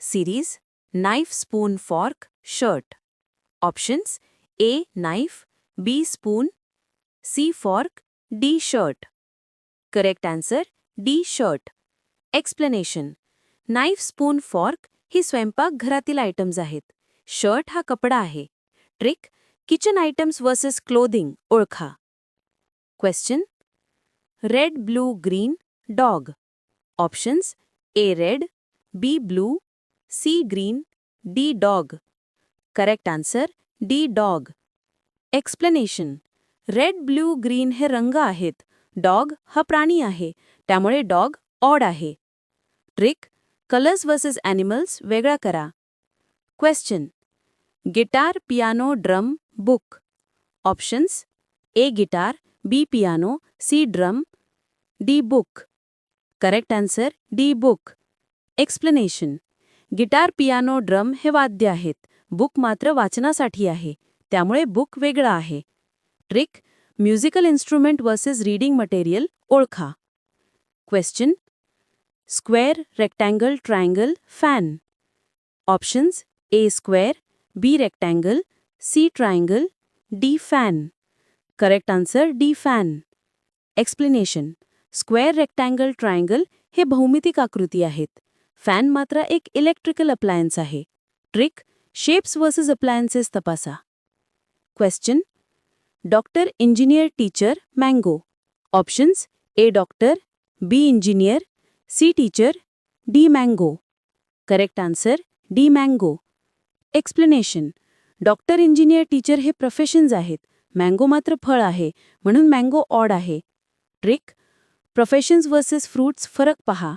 Series knife spoon fork shirt options A knife B spoon C fork D shirt correct answer D shirt explanation knife spoon fork ही स्वयंपाकघरातील items आहेत. Shirt हा कपडा आहे. Trick kitchen items versus clothing ओळखा. Question red blue green dog options A red B blue C green D dog correct answer D dog explanation red blue green हे रंग आहेत. Dog हा प्राणी आहे. त्यामुळे डॉग ऑड आहे. ट्रिक कलर्स वर्सेस ॲनिमल्स वेगळा करा. Question guitar piano drum book options A guitar B piano C drum D book correct answer D book explanation guitar, piano, drum हे वाद्य आहेत. बुक मात्र वाचनासाठी आहे. त्यामुळे बुक वेगळा आहे. Trick, musical instrument versus reading material ओळखा. Question, square, rectangle, triangle, fan. Options, A square, B rectangle, C triangle, D fan. Correct answer, D fan. Explanation, square, rectangle, triangle हे भौमितिक आकृती आहेत. फॅन मात्र एक इलेक्ट्रिकल अप्लायन्स आहे. Trick, shapes versus appliances तपासा. Question, doctor engineer teacher mango. Options, A doctor, B engineer, C teacher, D mango. Correct answer, D mango. Explanation, doctor engineer teacher hey professions आहेत. Mango मात्र फळ आहे, म्हणून mango odd आहे. Trick professions versus fruits फरक पहा.